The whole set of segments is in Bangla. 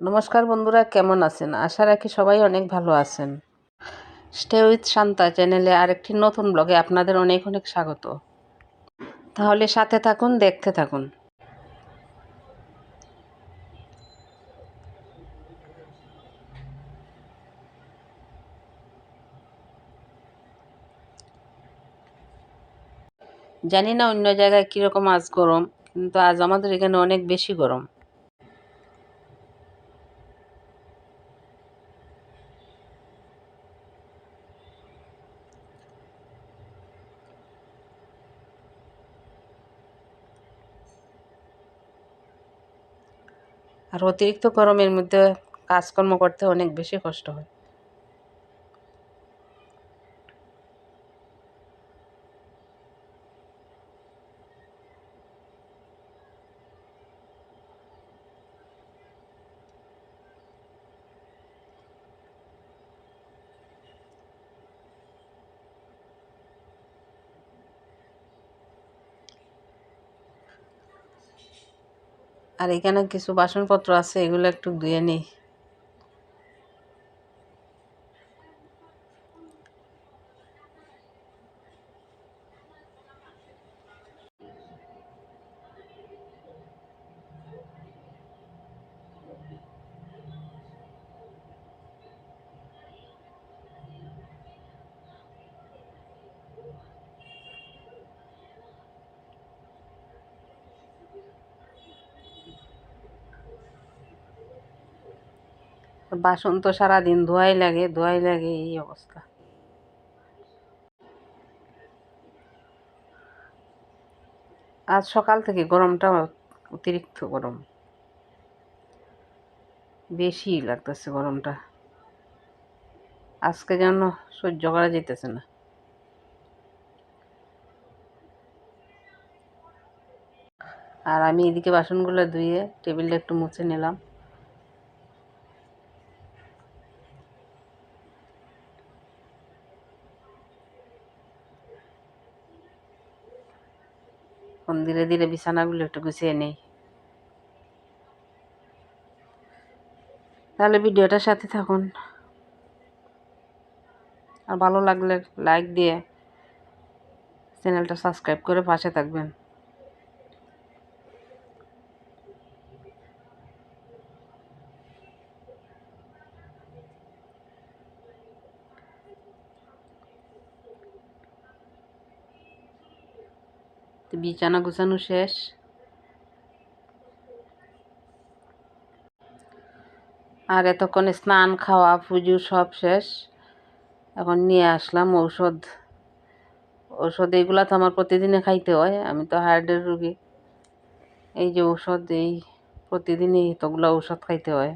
নমস্কার বন্ধুরা, কেমন আছেন? আশা রাখি সবাই অনেক ভালো আছেন। স্টে উইথ শান্তা চ্যানেলে আরেকটি নতুন ব্লগে আপনাদের অনেক অনেক স্বাগত। তাহলে সাথে থাকুন, দেখতে থাকুন। জানি না অন্য জায়গায় কীরকম আজ গরম, কিন্তু আজ আমাদের এখানে অনেক বেশি গরম। আর অতিরিক্ত গরমের মধ্যে কাজকর্ম করতে অনেক বেশি কষ্ট হয়। আর এখানে কিছু বাসনপত্র আছে এগুলো একটু ধুয়ে নিই। বাসন তো সারাদিন ধোয়াই লাগে ধোয়াই লাগে, এই অবস্থা। আজ সকাল থেকে গরমটা অতিরিক্ত গরম। বেশি লাগতেছে গরমটা। আজকে যেন সহ্য করা যেতেছে না। আর আমি এদিকে বাসনগুলো ধুয়ে টেবিলটা একটু মুছে নিলাম। এখন ধীরে ধীরে বিছানাগুলো একটু গুছিয়ে নেই। তাহলে ভিডিওটার সাথে থাকুন। আর ভালো লাগলে লাইক দিয়ে চ্যানেলটা সাবস্ক্রাইব করে পাশে থাকবেন। তো বিছানা গুছানো শেষ। আর এতক্ষণে স্নান, খাওয়া, পুজো সব শেষ। এখন নিয়ে আসলাম ঔষধ। ঔষধ এইগুলা তো আমার প্রতিদিনে খাইতে হয়, আমি তো হার্টের রুগী। এই যে ঔষধ, এই প্রতিদিনই এতগুলো ঔষধ খাইতে হয়।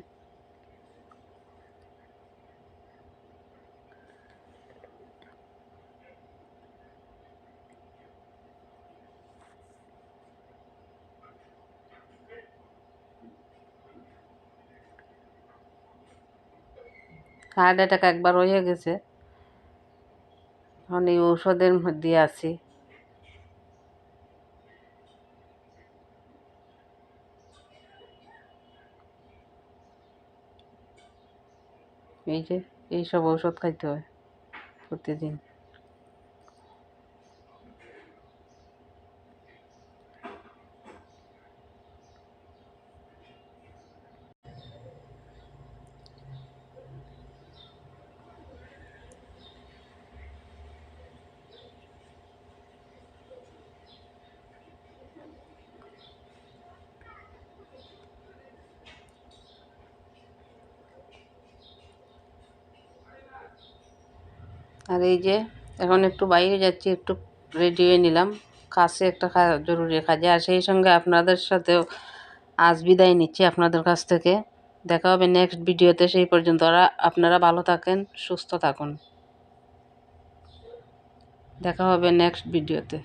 হার্ট অ্যাটাক একবার হয়ে গেছে। এখন এই ঔষধের মধ্যে আছি। এই যে এইসব ঔষধ খাইতে হয় প্রতিদিন। আর এই যে, এখন একটু বাইরে যাচ্ছি, একটু রেডি হয়ে নিলাম। কাছে একটা জরুরি কাজে। আর সেই সঙ্গে আপনাদের সাথেও আজ বিদায় নিচ্ছি আপনাদের কাছ থেকে। দেখা হবে নেক্সট ভিডিওতে সেই পর্যন্ত আপনারা ভালো থাকেন, সুস্থ থাকুন। দেখা হবে নেক্সট ভিডিওতে